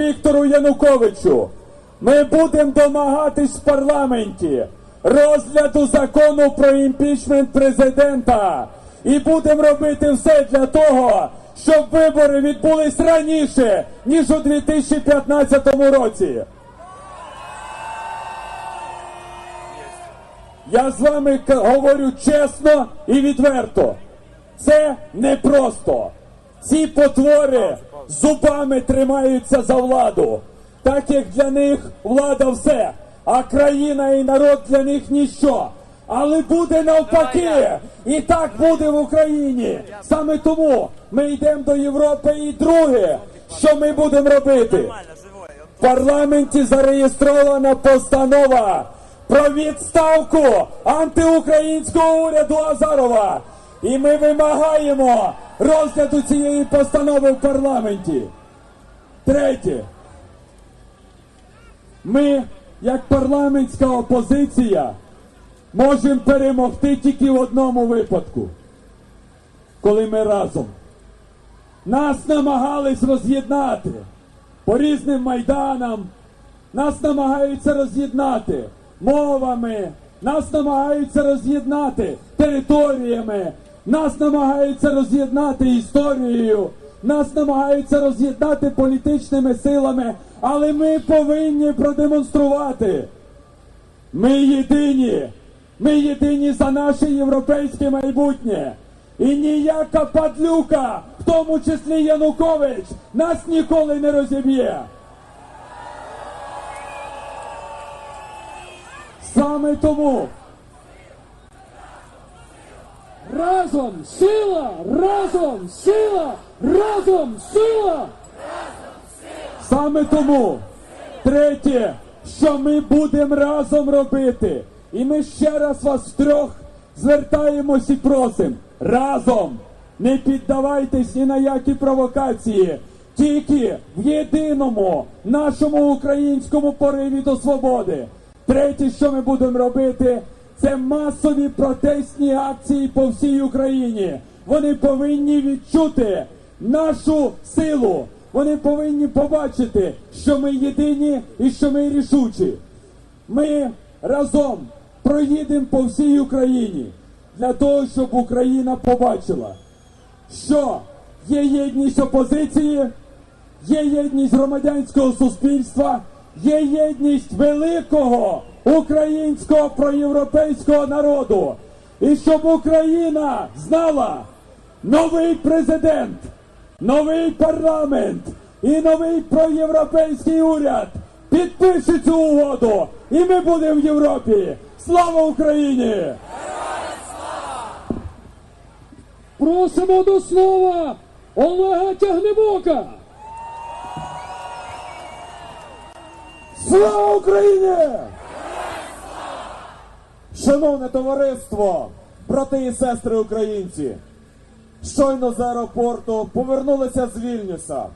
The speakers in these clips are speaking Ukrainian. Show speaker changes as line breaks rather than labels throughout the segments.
Віктору Януковичу. Ми будемо домагатись в парламенті розгляду закону про імпічмент президента. І будемо робити все для того, щоб вибори відбулись раніше, ніж у 2015 році. Я з вами говорю чесно і відверто. Це непросто. Ці потвори зубами тримаються за владу, так як для них влада все, а країна і народ для них ніщо. Але буде навпаки, і так буде в Україні. Саме тому ми йдемо до Європи. І друге, що ми будемо робити? В парламенті зареєстрована постанова про відставку антиукраїнського уряду Азарова. І ми вимагаємо розгляду цієї постанови в парламенті. Третє. Ми, як парламентська опозиція, можемо перемогти тільки в одному випадку, коли ми разом. Нас намагались роз'єднати по різним майданам. Нас намагаються роз'єднати мовами, нас намагаються роз'єднати територіями, нас намагаються роз'єднати історією, нас намагаються роз'єднати політичними силами, але ми повинні продемонструвати. Ми єдині. Ми єдині за наше європейське майбутнє. І ніяка падлюка, в тому числі Янукович, нас ніколи не розіб'є. Саме тому
Разом сила! Разом сила! Разом сила!
Саме тому, третє, що ми будемо разом робити. І ми ще раз вас трьох звертаємось і просимо. Разом! Не піддавайтесь ні на які провокації. Тільки в єдиному нашому українському пориві до свободи. Третє, що ми будемо робити, це масові протестні акції по всій Україні. Вони повинні відчути нашу силу. Вони повинні побачити, що ми єдині і що ми рішучі. Ми разом проїдемо по всій Україні для того, щоб Україна побачила, що є єдність опозиції, є єдність громадянського суспільства, є єдність великого українського проєвропейського народу. І щоб Україна знала новий президент, новий парламент і новий проєвропейський уряд підпише цю угоду, і ми будемо в Європі. Слава Україні!
Просимо до слова Олега Тягнебока!
Слава Україні!
Шановне товариство, брати і сестри українці, щойно з аеропорту повернулися з Вільнюса.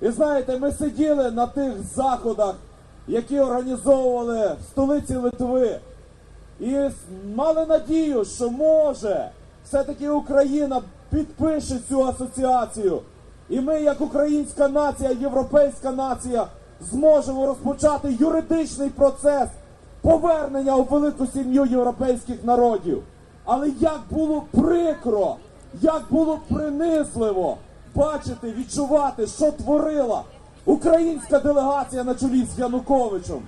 І знаєте, ми сиділи на тих заходах, які організовували в столиці Литви, і мали надію, що може все-таки Україна підпише цю асоціацію. І ми, як українська нація, європейська нація, зможемо розпочати юридичний процес повернення у велику сім'ю європейських народів. Але як було прикро, як було принизливо бачити, відчувати, що творила українська делегація на чолі з Януковичем.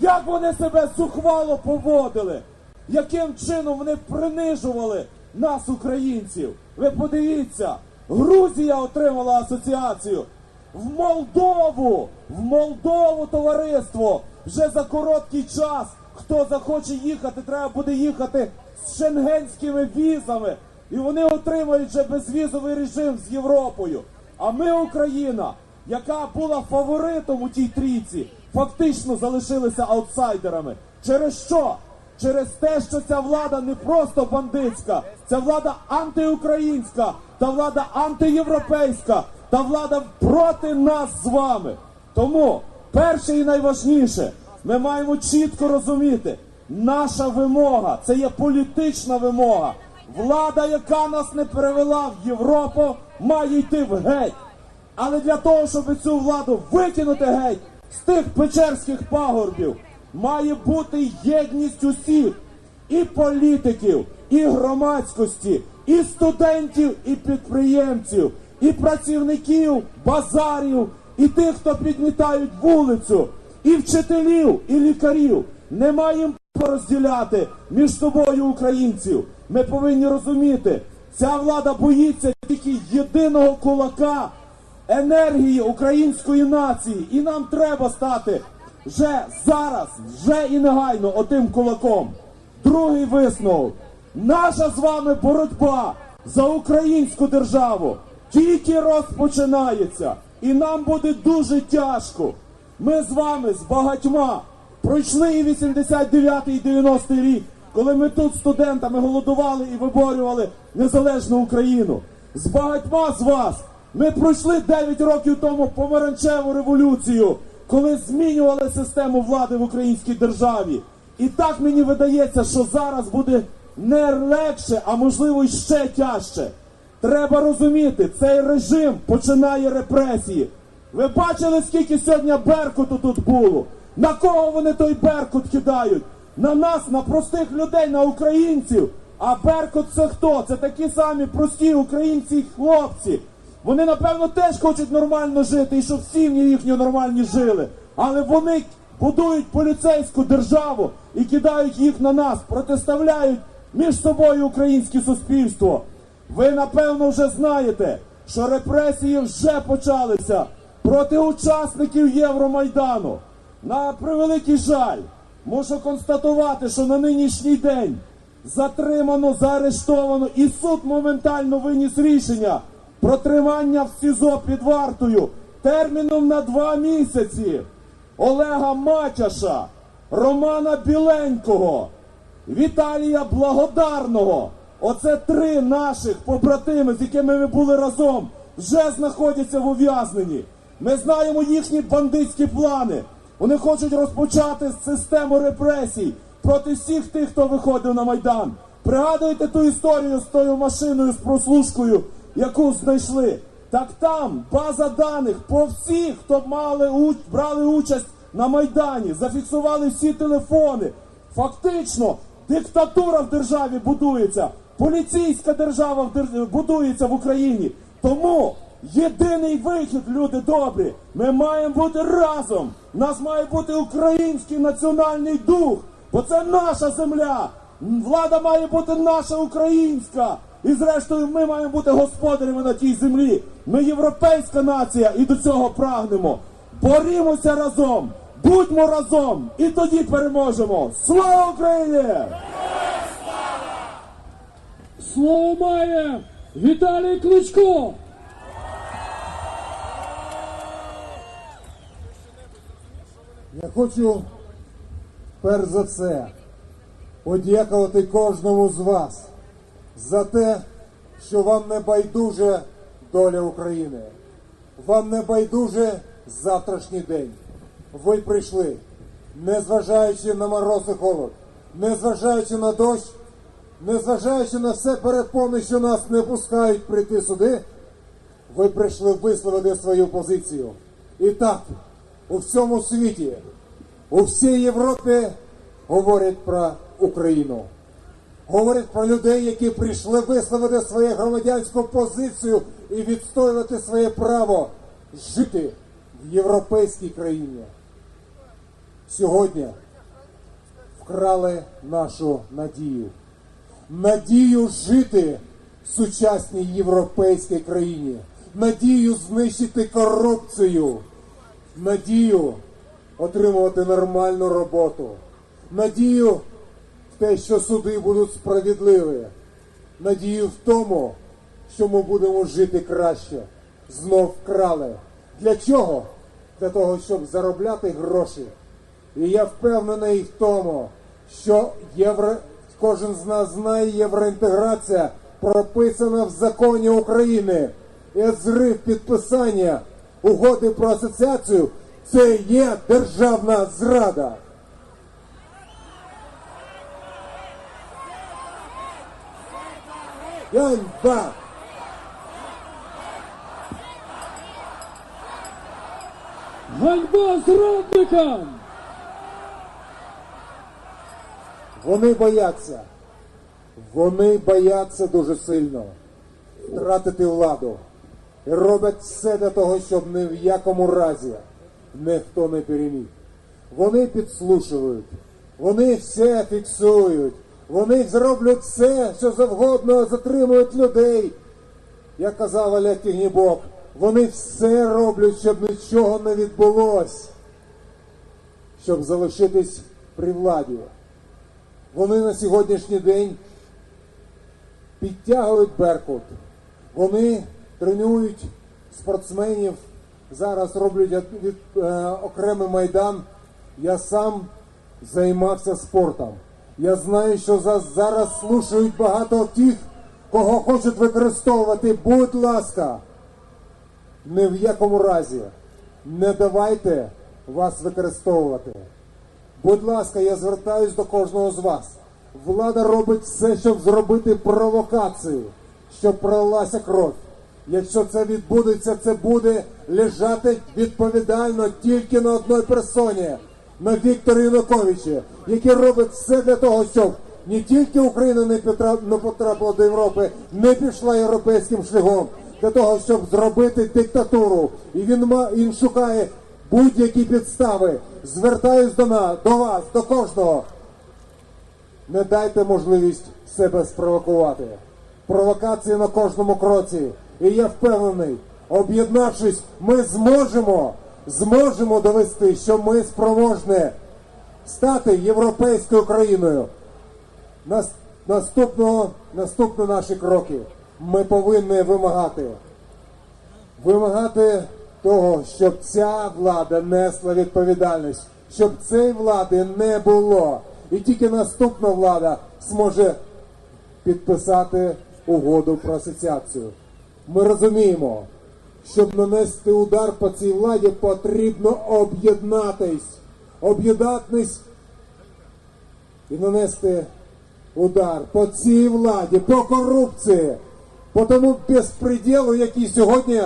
Як вони себе зухвало поводили, яким чином вони принижували нас, українців. Ви подивіться, Грузія отримала асоціацію. В Молдову, в Молдову, товариство, вже за короткий час, хто захоче їхати, треба буде їхати з шенгенськими візами. І вони отримають вже безвізовий режим з Європою. А ми, Україна, яка була фаворитом у тій трійці, фактично залишилися аутсайдерами. Через що? Через те, що ця влада не просто бандитська, ця влада антиукраїнська, та влада антиєвропейська, та влада проти нас з вами. Тому перше і найважніше, ми маємо чітко розуміти, наша вимога це є політична вимога. Влада, яка нас не перевела в Європу, має йти в геть. Але для того, щоб цю владу викинути геть з тих печерських пагорбів, має бути єдність усіх і політиків, і громадськості, і студентів, і підприємців, і працівників, базарів, і тих, хто підмітають вулицю, і вчителів, і лікарів. Не маємо порозділяти між собою українців. Ми повинні розуміти, ця влада боїться тільки єдиного кулака енергії української нації. І нам треба стати вже зараз, вже і негайно отим кулаком. Другий висновок. Наша з вами боротьба за українську державу тільки розпочинається. І нам буде дуже тяжко. Ми з вами з багатьма пройшли і 89-й, і 90-й рік, коли ми тут студентами голодували і виборювали незалежну Україну. З багатьма з вас ми пройшли 9 років тому помаранчеву революцію, коли змінювали систему влади в українській державі. І так мені видається, що зараз буде не легше, а можливо й ще тяжче. Треба розуміти, цей режим починає репресії. Ви бачили, скільки сьогодні Беркуту тут було? На кого вони той Беркут кидають? На нас, на простих людей, на українців. А Беркут це хто? Це такі самі прості українці і хлопці. Вони, напевно, теж хочуть нормально жити і щоб сім'ї їхні нормальні жили. Але вони будують поліцейську державу і кидають їх на нас, протиставляють між собою українське суспільство. Ви напевно вже знаєте, що репресії вже почалися проти учасників Євромайдану. На превеликий жаль, мушу констатувати, що на нинішній день затримано, заарештовано і суд моментально виніс рішення про тримання в СІЗО під вартою терміном на два місяці. Олега Матяша, Романа Біленького, Віталія Благодарного. Оце три наших побратими, з якими ми були разом, вже знаходяться в ув'язненні. Ми знаємо їхні бандитські плани. Вони хочуть розпочати систему репресій проти всіх тих, хто виходив на Майдан. Пригадуєте ту історію з тою машиною з прослушкою, яку знайшли? Так там база даних по всіх, хто мали брали участь на Майдані, зафіксували всі телефони. Фактично, диктатура в державі будується, поліцейська держава будується в Україні. Тому єдиний вихід, люди добрі, ми маємо бути разом. У нас має бути український національний дух, бо це наша земля. Влада має бути наша українська. І зрештою ми маємо бути господарями на тій землі. Ми європейська нація і до цього прагнемо. Борімося разом, будьмо разом, і тоді переможемо. Слава Україні!
Слово має Віталій Кличко.
Я хочу перш за все подякувати кожному з вас за те, що вам не байдуже доля України. Вам не байдуже завтрашній день. Ви прийшли, незважаючи на мороз і холод, незважаючи на дощ, незважаючи на все перепони, що нас не пускають прийти сюди, ви прийшли висловити свою позицію. І так, у всьому світі, у всій Європі говорять про Україну. Говорять про людей, які прийшли висловити свою громадянську позицію і відстоювати своє право жити в європейській країні. Сьогодні вкрали нашу надію. Надію жити в сучасній європейській країні. Надію знищити корупцію. Надію отримувати нормальну роботу. Надію в те, що суди будуть справедливі. Надію в тому, що ми будемо жити краще. Знов вкрали. Для чого? Для того, щоб заробляти гроші. І я впевнений в тому, що євро... кожен з нас знає, євроінтеграція прописана в законі України. І зрив підписання угоди про асоціацію це є державна зрада. Ганьба!
Ганьба зрадникам!
Вони бояться. Вони бояться дуже сильно втратити владу. І роблять все для того, щоб ні в якому разі ніхто не переміг. Вони підслушують, вони все фіксують, вони зроблять все, що завгодно, затримують людей. Як казав Олег Тігнібок, вони все роблять, щоб нічого не відбулось, щоб залишитись при владі. Вони на сьогоднішній день підтягують Беркут. Вони тренують спортсменів. Зараз роблять е, окремий майдан. Я сам займався спортом. Я знаю, що за, зараз слушають багато тих, кого хочуть використовувати. Будь ласка, ні в якому разі не давайте вас використовувати. Будь ласка, я звертаюсь до кожного з вас. Влада робить все, щоб зробити провокацію, щоб пролилася кров. Якщо це відбудеться, це буде лежати відповідально тільки на одній персоні, на Вікторі Януковичі, який робить все для того, щоб не тільки Україна не потрапила до Європи, не пішла європейським шляхом, для того, щоб зробити диктатуру. І він він шукає будь-які підстави. Звертаюсь до нас, до вас, до кожного. Не дайте можливість себе спровокувати. Провокації на кожному кроці. І я впевнений, об'єднавшись, ми зможемо, зможемо довести, що ми спроможні стати європейською країною. Нас, наступного, наші кроки ми повинні вимагати вимагати того, щоб ця влада несла відповідальність, щоб цієї влади не було. І тільки наступна влада зможе підписати угоду про асоціацію. Ми розуміємо, щоб нанести удар по цій владі, потрібно об'єднатись, об'єднатись і нанести удар по цій владі, по корупції, по тому безпреділу, який сьогодні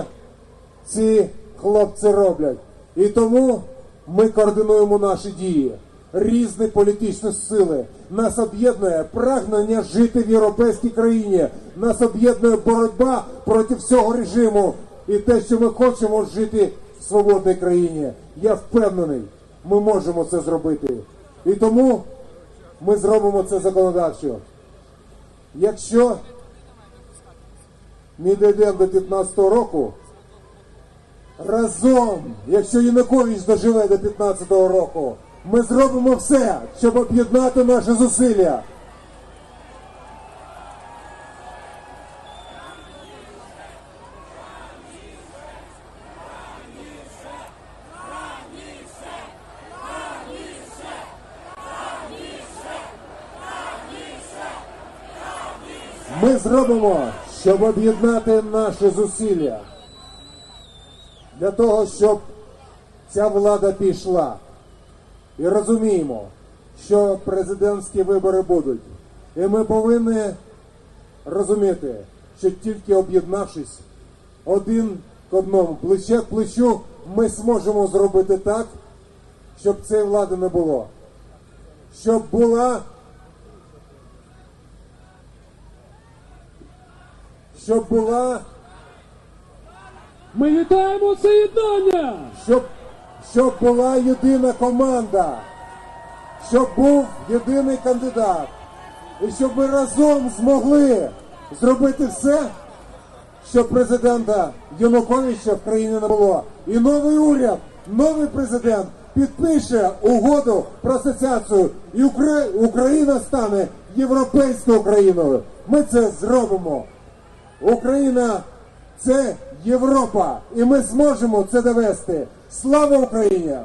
ці хлопці роблять. І тому ми координуємо наші дії. Різні політичні сили. Нас об'єднує прагнення жити в європейській країні. Нас об'єднує боротьба проти всього режиму і те, що ми хочемо жити в свободній країні. Я впевнений, ми можемо це зробити. І тому ми зробимо це законодавчо. Якщо ми дійдемо до 15 року, разом, якщо Янукович доживе до 15-го року, ми зробимо все, щоб об'єднати наші зусилля. Ми зробимо, щоб об'єднати наші зусилля для того, щоб ця влада пішла. І розуміємо, що президентські вибори будуть. І ми повинні розуміти, що тільки об'єднавшись один к одному, плече к плечу, ми зможемо зробити так, щоб цієї влади не було. Щоб була щоб була
Ми вітаємо це єднання!
щоб, щоб була єдина команда, щоб був єдиний кандидат, і щоб ми разом змогли зробити все, щоб президента Януковича в країні не було. І новий уряд, новий президент підпише угоду про асоціацію, і Укра- Україна стане європейською країною. Ми це зробимо. Україна це Європа, і ми зможемо це довести. Слава Україні!